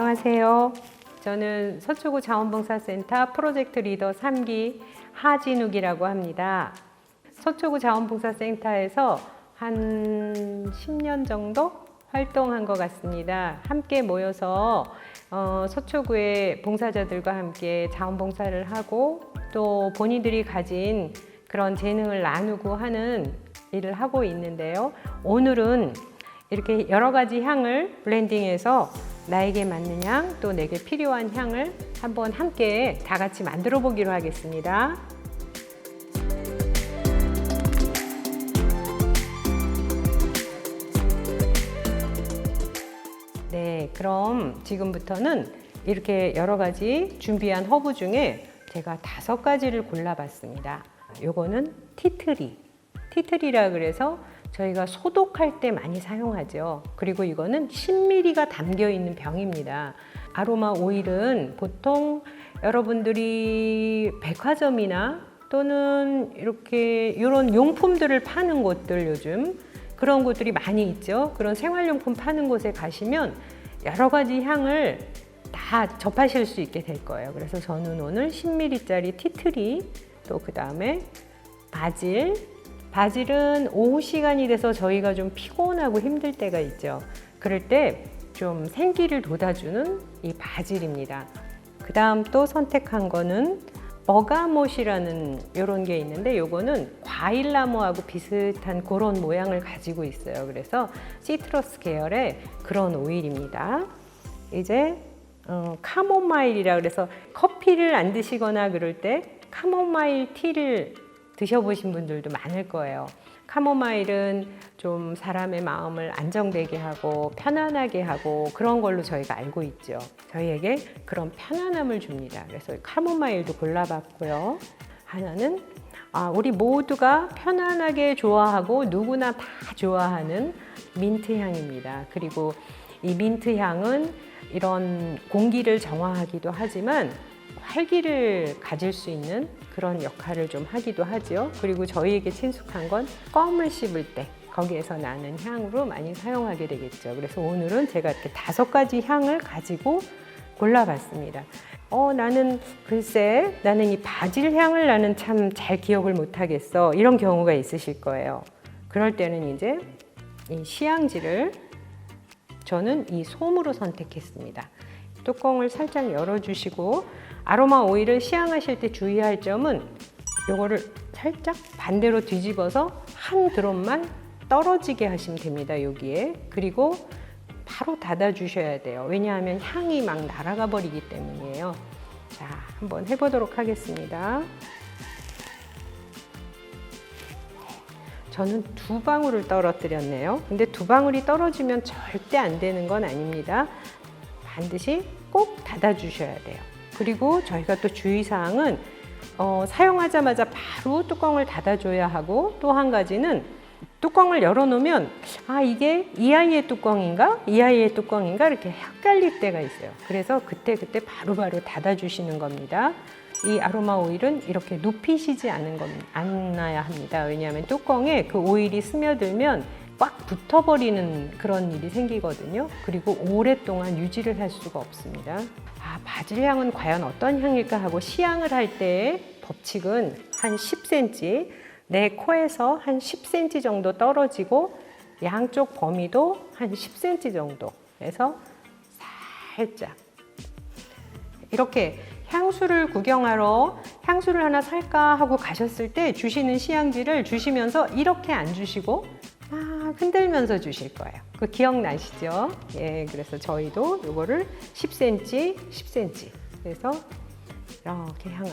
안녕하세요. 저는 서초구 자원봉사센터 프로젝트 리더 3기 하진욱이라고 합니다. 서초구 자원봉사센터에서 한 10년 정도 활동한 것 같습니다. 함께 모여서 어, 서초구의 봉사자들과 함께 자원봉사를 하고 또 본인들이 가진 그런 재능을 나누고 하는 일을 하고 있는데요. 오늘은 이렇게 여러 가지 향을 블렌딩해서 나에게 맞는 향, 또 내게 필요한 향을 한번 함께 다 같이 만들어 보기로 하겠습니다. 네, 그럼 지금부터는 이렇게 여러 가지 준비한 허브 중에 제가 다섯 가지를 골라봤습니다. 요거는 티트리. 티트리라 그래서 저희가 소독할 때 많이 사용하죠. 그리고 이거는 10ml가 담겨 있는 병입니다. 아로마 오일은 보통 여러분들이 백화점이나 또는 이렇게 이런 용품들을 파는 곳들 요즘 그런 곳들이 많이 있죠. 그런 생활용품 파는 곳에 가시면 여러 가지 향을 다 접하실 수 있게 될 거예요. 그래서 저는 오늘 10ml짜리 티트리 또 그 다음에 바질 바질은 오후 시간이 돼서 저희가 좀 피곤하고 힘들 때가 있죠. 그럴 때 좀 생기를 돋아주는 이 바질입니다. 그 다음 또 선택한 거는 버가못이라는 이런 게 있는데 요거는 과일 나무하고 비슷한 그런 모양을 가지고 있어요. 그래서 시트러스 계열의 그런 오일입니다. 이제 어, 카모마일이라 그래서 커피를 안 드시거나 그럴 때 카모마일 티를 드셔보신 분들도 많을 거예요. 카모마일은 좀 사람의 마음을 안정되게 하고 편안하게 하고 그런 걸로 저희가 알고 있죠. 저희에게 그런 편안함을 줍니다. 그래서 카모마일도 골라봤고요. 하나는 아, 우리 모두가 편안하게 좋아하고 누구나 다 좋아하는 민트 향입니다. 그리고 이 민트 향은 이런 공기를 정화하기도 하지만 활기를 가질 수 있는 그런 역할을 좀 하기도 하죠. 그리고 저희에게 친숙한 건 껌을 씹을 때 거기에서 나는 향으로 많이 사용하게 되겠죠. 그래서 오늘은 제가 이렇게 다섯 가지 향을 가지고 골라봤습니다. 어, 나는 글쎄, 나는 이 바질 향을 나는 참 잘 기억을 못하겠어. 이런 경우가 있으실 거예요. 그럴 때는 이제 이 시향지를 저는 이 솜으로 선택했습니다. 뚜껑을 살짝 열어주시고 아로마 오일을 시향하실 때 주의할 점은 이거를 살짝 반대로 뒤집어서 한 드롭만 떨어지게 하시면 됩니다. 여기에 그리고 바로 닫아 주셔야 돼요. 왜냐하면 향이 막 날아가 버리기 때문이에요. 자, 한번 해 보도록 하겠습니다. 저는 두 방울을 떨어뜨렸네요. 근데 두 방울이 떨어지면 절대 안 되는 건 아닙니다. 반드시 꼭 닫아 주셔야 돼요. 그리고 저희가 또 주의사항은 어, 사용하자마자 바로 뚜껑을 닫아줘야 하고 또 한 가지는 뚜껑을 열어놓으면 아 이게 이 아이의 뚜껑인가 이 아이의 뚜껑인가 이렇게 헷갈릴 때가 있어요. 그래서 그때 그때 바로바로 닫아주시는 겁니다. 이 아로마 오일은 이렇게 눕히시지 않은 겁, 않아야 합니다. 왜냐하면 뚜껑에 그 오일이 스며들면 꽉 붙어버리는 그런 일이 생기거든요. 그리고 오랫동안 유지를 할 수가 없습니다. 아, 바질 향은 과연 어떤 향일까 하고 시향을 할 때 법칙은 한 10cm, 내 코에서 한 10cm 정도 떨어지고 양쪽 범위도 한 10cm 정도 해서 살짝 이렇게 향수를 구경하러 향수를 하나 살까 하고 가셨을 때 주시는 시향지를 주시면서 이렇게 안 주시고 막 흔들면서 주실 거예요. 그 기억나시죠? 예, 그래서 저희도 이거를 10cm, 10cm. 그래서 이렇게 향을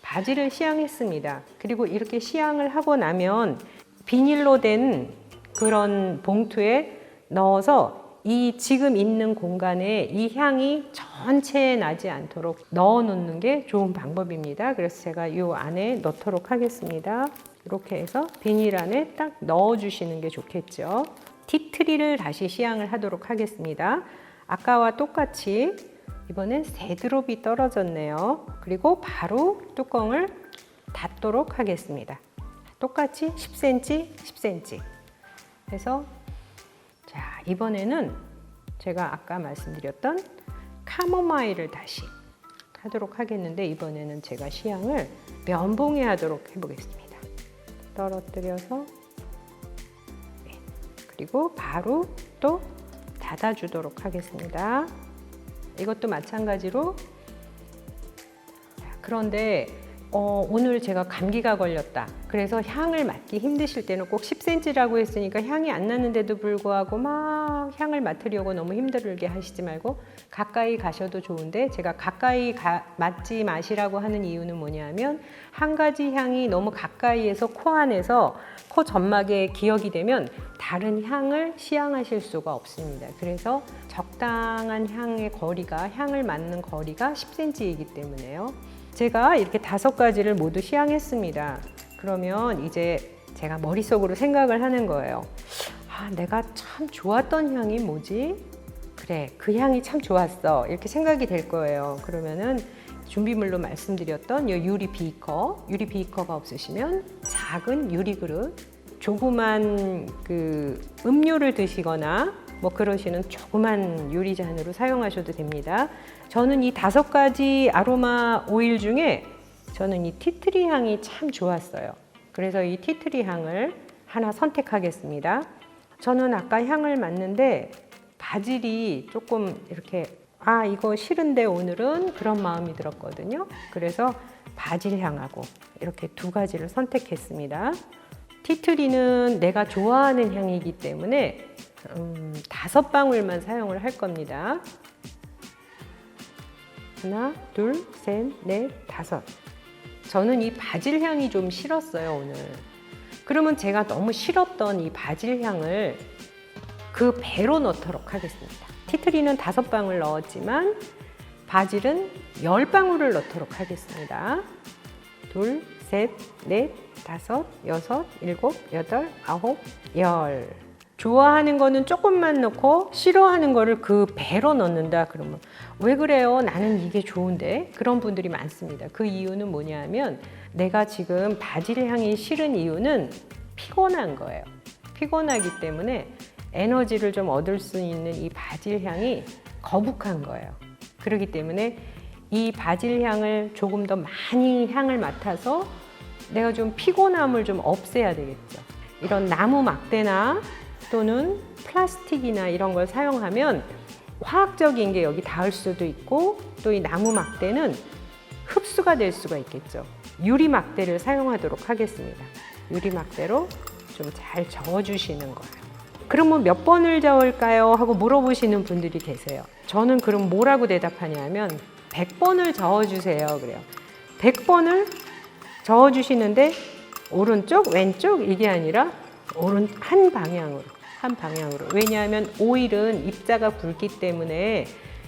바지를 시향했습니다. 그리고 이렇게 시향을 하고 나면 비닐로 된 그런 봉투에 넣어서 이 지금 있는 공간에 이 향이 전체에 나지 않도록 넣어 놓는 게 좋은 방법입니다. 그래서 제가 이 안에 넣도록 하겠습니다. 이렇게 해서 비닐 안에 딱 넣어 주시는 게 좋겠죠. 티트리를 다시 시향을 하도록 하겠습니다. 아까와 똑같이 이번엔 세 드롭이 떨어졌네요. 그리고 바로 뚜껑을 닫도록 하겠습니다. 똑같이 10cm, 10cm. 해서 자, 이번에는 제가 아까 말씀드렸던 카모마일을 다시 하도록 하겠는데 이번에는 제가 시향을 면봉에 하도록 해보겠습니다. 떨어뜨려서 네. 그리고 바로 또 닫아주도록 하겠습니다. 이것도 마찬가지로 자, 그런데 어, 오늘 제가 감기가 걸렸다. 그래서 향을 맡기 힘드실 때는 꼭 10cm라고 했으니까 향이 안 나는데도 불구하고 막 향을 맡으려고 너무 힘들게 하시지 말고 가까이 가셔도 좋은데 제가 가까이 가, 맡지 마시라고 하는 이유는 뭐냐면 한 가지 향이 너무 가까이에서 코 안에서 코 점막에 기억이 되면 다른 향을 시향하실 수가 없습니다. 그래서 적당한 향의 거리가 향을 맡는 거리가 10cm이기 때문에요. 제가 이렇게 다섯 가지를 모두 시향했습니다. 그러면 이제 제가 머릿속으로 생각을 하는 거예요. 아, 내가 참 좋았던 향이 뭐지? 그래, 그 향이 참 좋았어. 이렇게 생각이 될 거예요. 그러면은 준비물로 말씀드렸던 이 유리 비커, 유리 비커가 없으시면 작은 유리 그릇, 조그만 그 음료를 드시거나 뭐 그러시는 조그만 유리 잔으로 사용하셔도 됩니다. 저는 이 다섯 가지 아로마 오일 중에 저는 이 티트리 향이 참 좋았어요. 그래서 이 티트리 향을 하나 선택하겠습니다. 저는 아까 향을 맡는데 바질이 조금 이렇게 아 이거 싫은데 오늘은 그런 마음이 들었거든요. 그래서 바질 향하고 이렇게 두 가지를 선택했습니다. 티트리는 내가 좋아하는 향이기 때문에 음, 다섯 방울만 사용을 할 겁니다. 하나, 둘, 셋, 넷, 다섯. 저는 이 바질 향이 좀 싫었어요, 오늘. 그러면 제가 너무 싫었던 이 바질 향을 그 배로 넣도록 하겠습니다. 티트리는 다섯 방울 넣었지만 바질은 열 방울을 넣도록 하겠습니다. 둘, 셋, 넷, 다섯, 여섯, 일곱, 여덟, 아홉, 열. 좋아하는 거는 조금만 넣고 싫어하는 거를 그 배로 넣는다 그러면 왜 그래요? 나는 이게 좋은데 그런 분들이 많습니다. 그 이유는 뭐냐면 내가 지금 바질 향이 싫은 이유는 피곤한 거예요. 피곤하기 때문에 에너지를 좀 얻을 수 있는 이 바질 향이 거북한 거예요. 그렇기 때문에 이 바질 향을 조금 더 많이 향을 맡아서 내가 좀 피곤함을 좀 없애야 되겠죠. 이런 나무 막대나 또는 플라스틱이나 이런 걸 사용하면 화학적인 게 여기 닿을 수도 있고 또 이 나무 막대는 흡수가 될 수가 있겠죠. 유리 막대를 사용하도록 하겠습니다. 유리 막대로 좀 잘 저어주시는 거예요. 그러면 몇 번을 저을까요? 하고 물어보시는 분들이 계세요. 저는 그럼 뭐라고 대답하냐면 100번을 저어주세요. 그래요. 100번을 저어주시는데 오른쪽, 왼쪽 이게 아니라 오른 한 방향으로 한 방향으로 왜냐하면 오일은 입자가 굵기 때문에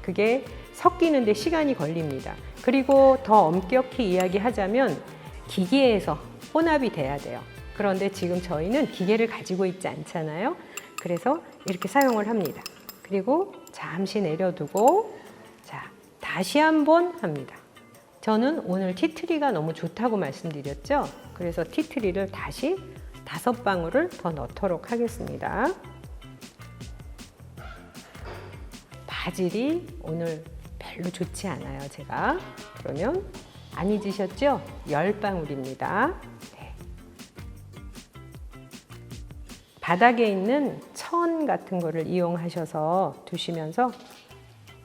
그게 섞이는데 시간이 걸립니다. 그리고 더 엄격히 이야기하자면 기계에서 혼합이 돼야 돼요. 그런데 지금 저희는 기계를 가지고 있지 않잖아요. 그래서 이렇게 사용을 합니다. 그리고 잠시 내려두고 자 다시 한번 합니다. 저는 오늘 티트리가 너무 좋다고 말씀드렸죠. 그래서 티트리를 다시 다섯 방울을 더 넣도록 하겠습니다. 바질이 오늘 별로 좋지 않아요, 제가. 그러면 안 잊으셨죠? 열 방울입니다. 네. 바닥에 있는 천 같은 거를 이용하셔서 두시면서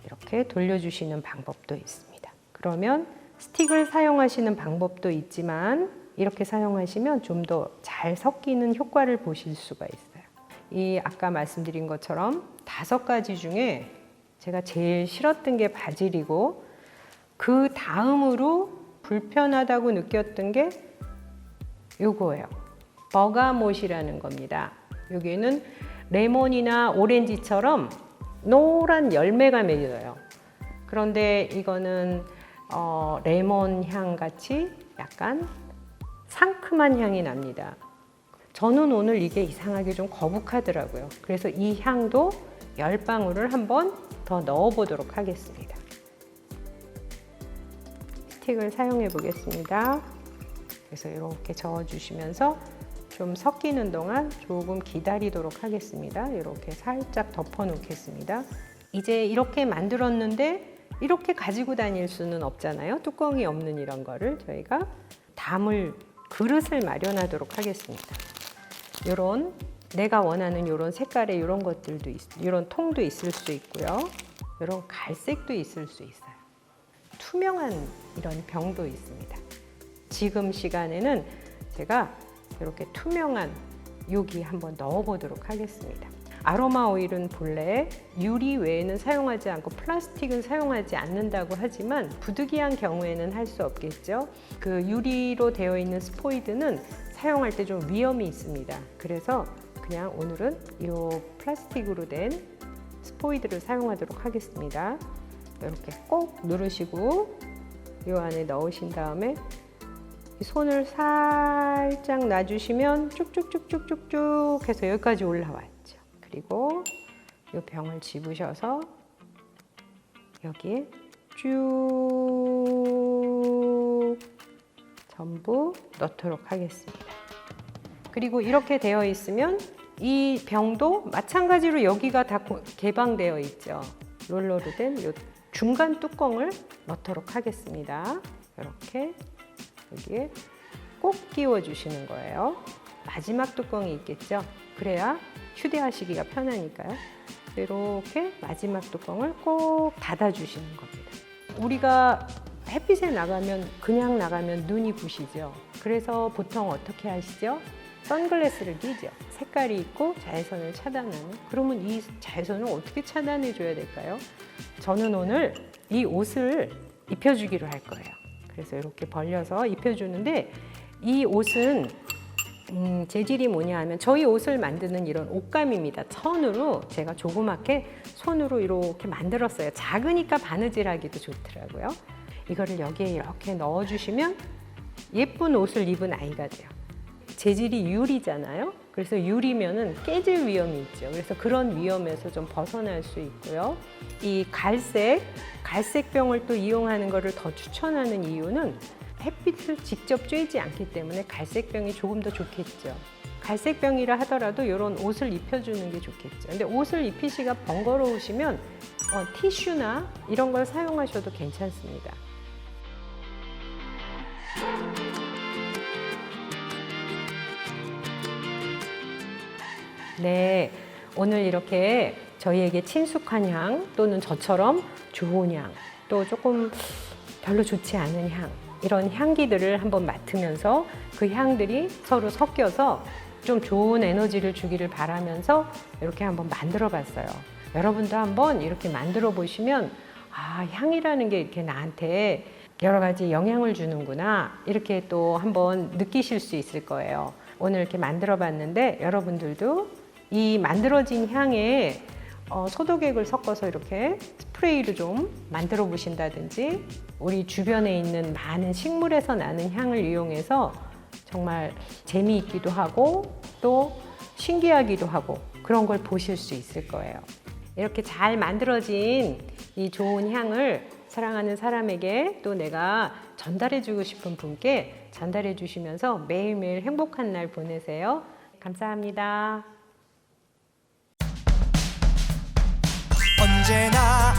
이렇게 돌려주시는 방법도 있습니다. 그러면 스틱을 사용하시는 방법도 있지만 이렇게 사용하시면 좀 더 잘 섞이는 효과를 보실 수가 있어요. 이 아까 말씀드린 것처럼 다섯 가지 중에 제가 제일 싫었던 게 바질이고 그 다음으로 불편하다고 느꼈던 게 요거예요. 버가못이라는 겁니다. 여기에는 레몬이나 오렌지처럼 노란 열매가 맺어요. 그런데 이거는 어, 레몬 향 같이 약간 상큼한 향이 납니다. 저는 오늘 이게 이상하게 좀 거북하더라고요. 그래서 이 향도 열 방울을 한번 더 넣어 보도록 하겠습니다. 스틱을 사용해 보겠습니다. 그래서 이렇게 저어 주시면서 좀 섞이는 동안 조금 기다리도록 하겠습니다. 이렇게 살짝 덮어 놓겠습니다. 이제 이렇게 만들었는데 이렇게 가지고 다닐 수는 없잖아요. 뚜껑이 없는 이런 거를 저희가 담을 그릇을 마련하도록 하겠습니다. 요런 내가 원하는 요런 색깔의 이런 것들도 있, 이런 통도 있을 수 있고요. 이런 갈색도 있을 수 있어요. 투명한 이런 병도 있습니다. 지금 시간에는 제가 이렇게 투명한 여기 한번 넣어 보도록 하겠습니다. 아로마 오일은 본래 유리 외에는 사용하지 않고 플라스틱은 사용하지 않는다고 하지만 부득이한 경우에는 할 수 없겠죠. 그 유리로 되어 있는 스포이드는 사용할 때 좀 위험이 있습니다. 그래서 그냥 오늘은 이 플라스틱으로 된 스포이드를 사용하도록 하겠습니다. 이렇게 꼭 누르시고 이 안에 넣으신 다음에 이 손을 살짝 놔주시면 쭉쭉쭉쭉쭉쭉 해서 여기까지 올라왔죠. 그리고 이 병을 집으셔서 여기에 쭉 전부 넣도록 하겠습니다. 그리고 이렇게 되어 있으면 이 병도 마찬가지로 여기가 다 고- 개방되어 있죠. 롤러로 된 이 중간 뚜껑을 넣도록 하겠습니다. 이렇게 여기에 꼭 끼워 주시는 거예요. 마지막 뚜껑이 있겠죠. 그래야 휴대하시기가 편하니까요. 이렇게 마지막 뚜껑을 꼭 닫아 주시는 겁니다. 우리가 햇빛에 나가면 그냥 나가면 눈이 부시죠. 그래서 보통 어떻게 하시죠? 선글라스를 끼죠. 색깔이 있고 자외선을 차단하는. 그러면 이 자외선을 어떻게 차단해 줘야 될까요? 저는 오늘 이 옷을 입혀주기로 할 거예요. 그래서 이렇게 벌려서 입혀주는데 이 옷은 음, 재질이 뭐냐 하면 저희 옷을 만드는 이런 옷감입니다. 천으로 제가 조그맣게 손으로 이렇게 만들었어요. 작으니까 바느질하기도 좋더라고요. 이거를 여기에 이렇게 넣어주시면 예쁜 옷을 입은 아이가 돼요. 재질이 유리잖아요. 그래서 유리면은 깨질 위험이 있죠. 그래서 그런 위험에서 좀 벗어날 수 있고요. 이 갈색, 갈색병을 또 이용하는 것을 더 추천하는 이유는 햇빛을 직접 쬐지 않기 때문에 갈색병이 조금 더 좋겠죠. 갈색병이라 하더라도 이런 옷을 입혀주는 게 좋겠죠. 근데 옷을 입히시가 번거로우시면 어, 티슈나 이런 걸 사용하셔도 괜찮습니다. 네, 오늘 이렇게 저희에게 친숙한 향 또는 저처럼 좋은 향, 또 조금 별로 좋지 않은 향, 이런 향기들을 한번 맡으면서 그 향들이 서로 섞여서 좀 좋은 에너지를 주기를 바라면서 이렇게 한번 만들어 봤어요. 여러분도 한번 이렇게 만들어 보시면 아, 향이라는 게 이렇게 나한테 여러 가지 영향을 주는구나. 이렇게 또 한번 느끼실 수 있을 거예요. 오늘 이렇게 만들어 봤는데 여러분들도 이 만들어진 향에 어, 소독액을 섞어서 이렇게 스프레이를 좀 만들어 보신다든지 우리 주변에 있는 많은 식물에서 나는 향을 이용해서 정말 재미있기도 하고 또 신기하기도 하고 그런 걸 보실 수 있을 거예요. 이렇게 잘 만들어진 이 좋은 향을 사랑하는 사람에게 또 내가 전달해 주고 싶은 분께 전달해 주시면서 매일매일 행복한 날 보내세요. 감사합니다. 언제나